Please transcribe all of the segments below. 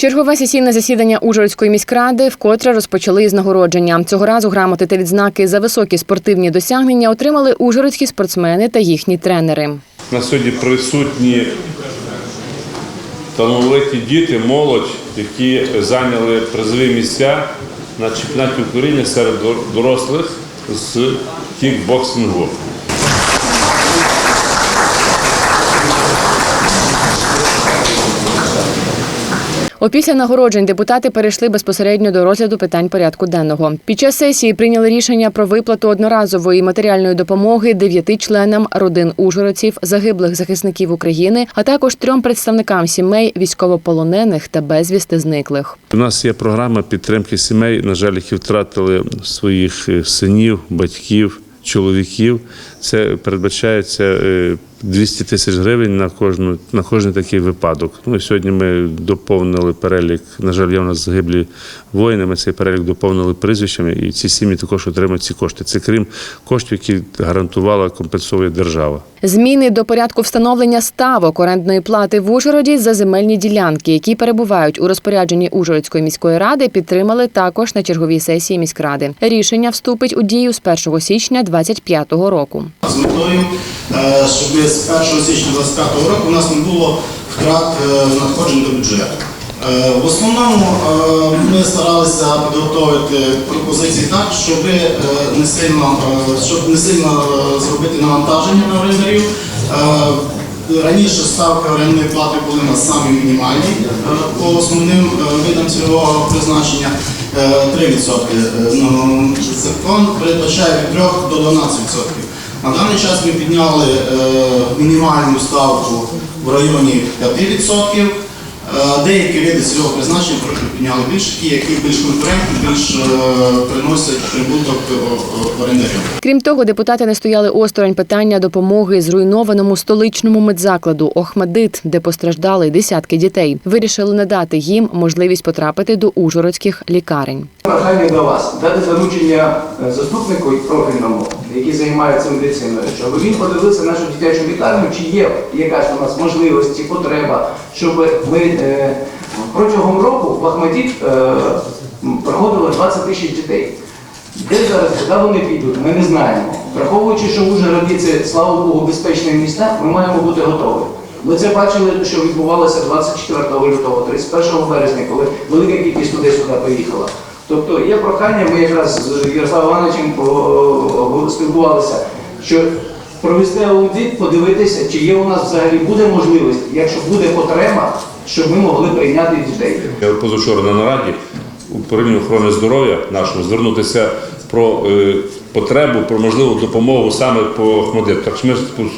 Чергове сесійне засідання Ужгородської міськради вкотре розпочали із нагородження. Цього разу грамоти та відзнаки за високі спортивні досягнення отримали ужгородські спортсмени та їхні тренери. На сьогодні присутні талановиті діти, молодь, які зайняли призові місця на чемпіонаті України серед дорослих з кікбоксингу. Опісля нагороджень депутати перейшли безпосередньо до розгляду питань порядку денного. Під час сесії прийняли рішення про виплату одноразової матеріальної допомоги дев'яти членам родин ужгородців, загиблих захисників України, а також трьом представникам сімей військовополонених та безвісти зниклих. У нас є програма підтримки сімей, на жаль, які втратили своїх е, синів, батьків, чоловіків. Це передбачається е, 200 тисяч гривень на кожну на кожний такий випадок. Ну сьогодні ми доповнили перелік. На жаль, є у нас загиблі воїни. Ми цей перелік доповнили прізвищами, і ці сім'ї також отримують ці кошти. Це крім коштів, які гарантувала компенсує держава. Зміни до порядку встановлення ставок орендної плати в Ужгороді за земельні ділянки, які перебувають у розпорядженні Ужгородської міської ради, підтримали також на черговій сесії міськради. Рішення вступить у дію з 1 січня 2025 року. з метою, е, щоб з 1 січня 2025 року у нас не було втрат е, надходжень до бюджету. Е, В основному е, ми старалися підготовити пропозиції так, щоб е, не сильно, щоб не сильно зробити навантаження на орендарів. Раніше ставки орендної плати були у нас самі мінімальні по основним видам цільового призначення е, 3%. Е, ну, Закон передбачає від 3 до 12%. На даний час ми підняли мінімальну ставку в районі 5%. Е, Деякі види цільового призначення трохи підняли більше, ті, які більш конкурентні, більш е, приносять прибуток е, орендарям. Крім того, депутати не стояли осторонь питання допомоги зруйнованому столичному медзакладу Охмадит, де постраждали десятки дітей. Вирішили надати їм можливість потрапити до ужгородських лікарень. Прохання до вас дати доручення е, заступнику профільному, який займається медициною, щоб він подивився нашу дитячу лікарню, чи є якась у нас можливість, потреба, щоб ми протягом року в Ахмадіт е, проходило 20 тисяч дітей. Де зараз, куди вони підуть, ми не знаємо. Враховуючи, що в Ужгороді це, слава Богу, безпечне міста, ми маємо бути готові. Ми це бачили, що відбувалося 24 лютого, 31 березня, коли велика кількість людей сюди поїхала. Тобто є прохання, ми якраз з Ярославом Івановичем о, спілкувалися, що провести аудит, подивитися, чи є у нас взагалі буде можливість, якщо буде потреба, щоб ми могли прийняти дітей. Я позавчора на нараді управління охорони здоров'я нашого звернутися про е, потребу, про можливу допомогу саме по Охмадиту. Так що ми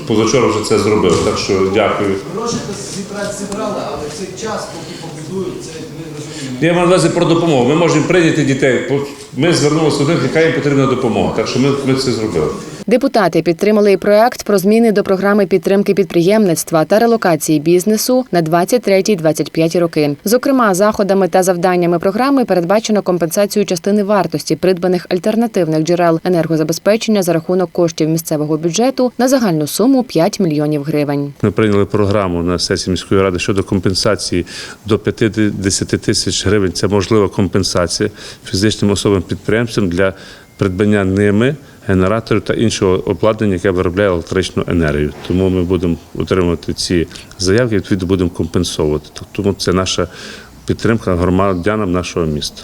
позавчора вже це зробили. Так що дякую. Гроші зібрати зібрали, але цей час, поки побудують, це ми розуміємо. Я маю на увазі про допомогу. Ми можемо прийняти дітей. Ми звернулися до них, яка їм потрібна допомога. Так що ми, ми це зробили. Депутати підтримали і проект про зміни до програми підтримки підприємництва та релокації бізнесу на 23-25 роки. Зокрема, заходами та завданнями програми передбачено компенсацію частини вартості придбаних альтернативних джерел енергозабезпечення за рахунок коштів місцевого бюджету на загальну суму 5 мільйонів гривень. Ми прийняли програму на сесії міської ради щодо компенсації до 50 тисяч гривень. Це можлива компенсація фізичним особам підприємцям для придбання ними генераторів та іншого обладнання, яке виробляє електричну енергію. Тому ми будемо отримувати ці заявки, відповідно будемо компенсовувати. Тому це наша підтримка громадянам нашого міста.